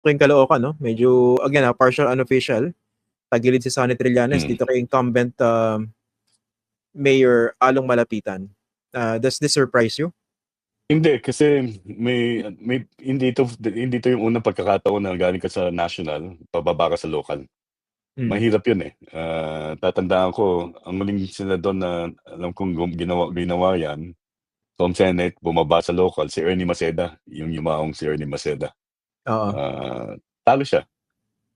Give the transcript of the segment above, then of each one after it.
kung Caloocan, no? Medyo, again, ah, partial unofficial. Tagilid si Sonny Trillanes Mm. dito kay incumbent um, Mayor Along Malapitan. Uh, does this surprise you? Hindi kasi may may hindi ito hindi ito yung unang pagkakataon na galing ka sa national, pababa ka sa local. Mm. Mahirap 'yun eh. Ah, tatandaan ko ang muling senador na alam kong ginawa ginawa 'yan, Tom Senate, bumaba sa local, si Ernie Maceda, yung yumaong si Ernie Maceda. Oo. Ah, talo siya.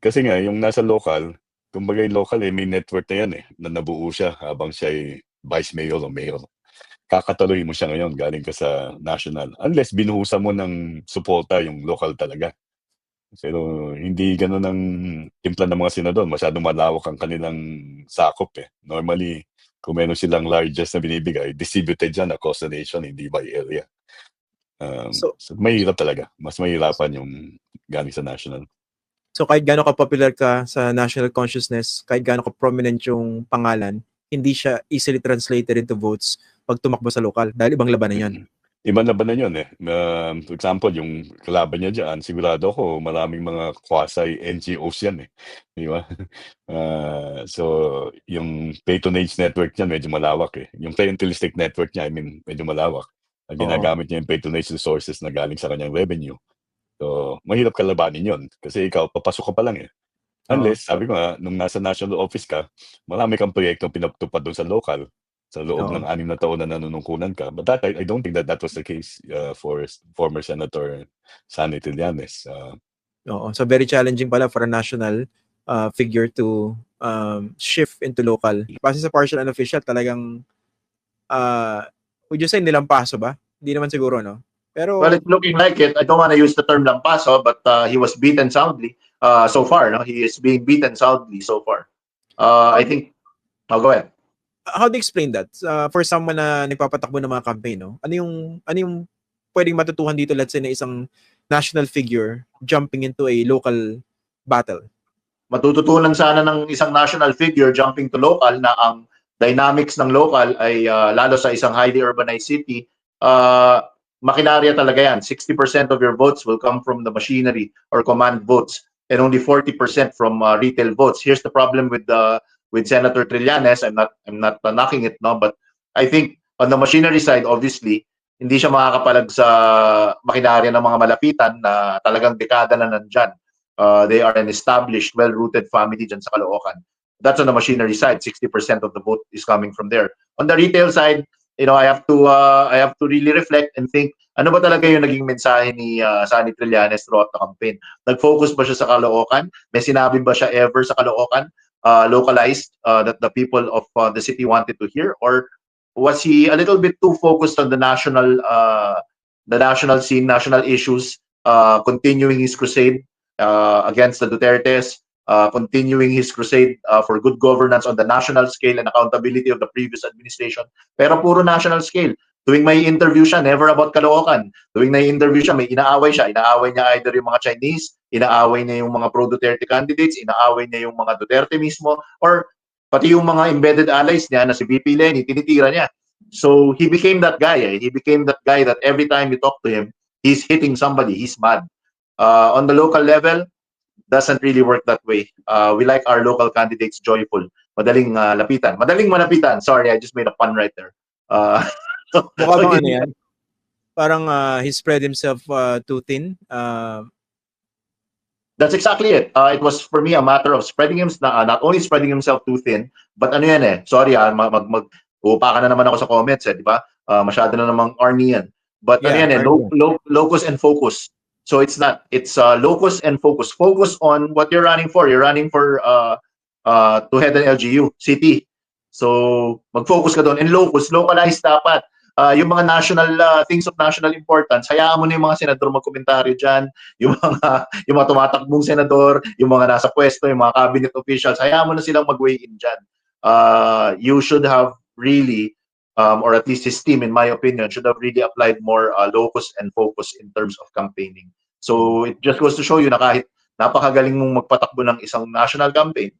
Kasi nga yung nasa local, kumbaga yung local eh may network na 'yan eh, na nabuo siya habang siya ay vice mayor o mayor. Kakatuloy mo siya ngayon galing ka sa national unless binuhusan mo ng suporta yung local talaga. Pero hindi gano'n ang timpla ng mga senador, masyadong malawak ang kanilang sakop eh. Normally, kung meron silang largest na binibigay, distributed yan across the nation, hindi by area. Um, So- so, mahirap talaga. Mas mahirapan yung galing sa national. So kahit gaano ka-popular ka sa national consciousness, kahit gaano ka-prominent yung pangalan, hindi siya easily translated into votes pag tumakbo sa local dahil ibang laban na yan. Ibang laban na yun eh. Um, for example, yung kalaban niya dyan, sigurado ako maraming mga quasi NGOs yan eh. Di ba? Ah, so, yung patronage network niya medyo malawak eh. Yung clientelistic network niya, I mean, medyo malawak. Ang ginagamit niya yung patronage resources na galing sa kanyang revenue. So, mahirap kalabanin yun. Kasi ikaw, papasok ka pa lang eh. Unless, sabi ko nga, nung nasa national office ka, marami kang proyektong pinatupad doon sa local sa loob Oo. ng anim na taon na nanunungkulan ka. But that, I, I don't think that that was the case uh, for former Senator Sani Trillanes. Uh, Oo. So very challenging pala for a national uh, figure to um, shift into local. Base sa partial and official, talagang uh, would you say nilampaso ba? Hindi naman siguro, no? Pero Well, it's looking like it. I don't want to use the term lampaso, but uh, he was beaten soundly uh, so far. No, he is being beaten soundly so far. Uh, I think. Oh, go ahead. how do you explain that? Uh, for someone na nagpapatakbo ng mga campaign, no? Ano yung ano yung pwedeng matutuhan dito let's say na isang national figure jumping into a local battle? Matututunan sana ng isang national figure jumping to local na ang dynamics ng local ay uh, lalo sa isang highly urbanized city, uh, makinarya talaga yan. 60% of your votes will come from the machinery or command votes and only 40% from uh, retail votes. Here's the problem with the with Senator Trillanes. I'm not I'm not uh, knocking it no, but I think on the machinery side obviously hindi siya makakapalag sa makinarya ng mga malapitan na talagang dekada na nandyan. Uh, they are an established, well-rooted family dyan sa Caloocan. That's on the machinery side. 60% of the vote is coming from there. On the retail side, you know, I have to uh, I have to really reflect and think ano ba talaga yung naging mensahe ni uh, Sani Trillanes throughout the campaign? Nag-focus ba siya sa Caloocan? May sinabi ba siya ever sa Caloocan? Uh, localized uh, that the people of uh, the city wanted to hear or was he a little bit too focused on the national uh, the national scene, national issues, uh, continuing his crusade uh, against the Dutertes, uh, continuing his crusade uh, for good governance on the national scale and accountability of the previous administration. Pero puro national scale. Tuwing may interview siya, never about Caloocan. Tuwing may interview siya, may inaaway siya. Inaaway niya either yung mga Chinese, inaaway niya yung mga pro-Duterte candidates, inaaway niya yung mga Duterte mismo, or pati yung mga embedded allies niya na si BP Lenny, tinitira niya. So he became that guy. Eh. He became that guy that every time you talk to him, he's hitting somebody. He's mad. Uh, on the local level, doesn't really work that way. Uh, we like our local candidates joyful. Madaling uh, lapitan. Madaling malapitan. Sorry, I just made a pun right there. Uh, Mukha bang ano yan? Parang uh, he spread himself uh, too thin. Uh, That's exactly it. Uh, it was for me a matter of spreading him, uh, not only spreading himself too thin, but ano yan eh, sorry ah, mag, mag, mag ka na naman ako sa comments eh, di ba? Uh, masyado na namang Arnie yan. But ano Yeah, yan eh, lo, lo, locus and focus. So it's not, it's uh, locus and focus. Focus on what you're running for. You're running for uh, uh, to head an LGU, city. So mag-focus ka doon. And locus, localized dapat. Uh, yung mga national uh, things of national importance, hayaan mo na yung mga senador magkomentaryo dyan, yung mga yung mga tumatakbong senador, yung mga nasa pwesto, yung mga cabinet officials, hayaan mo na silang mag-weigh in dyan. Uh, you should have really, um, or at least his team, in my opinion, should have really applied more uh, locus and focus in terms of campaigning. So it just goes to show you na kahit napakagaling mong magpatakbo ng isang national campaign,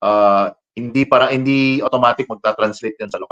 uh, hindi para hindi automatic magta-translate yan sa lokal.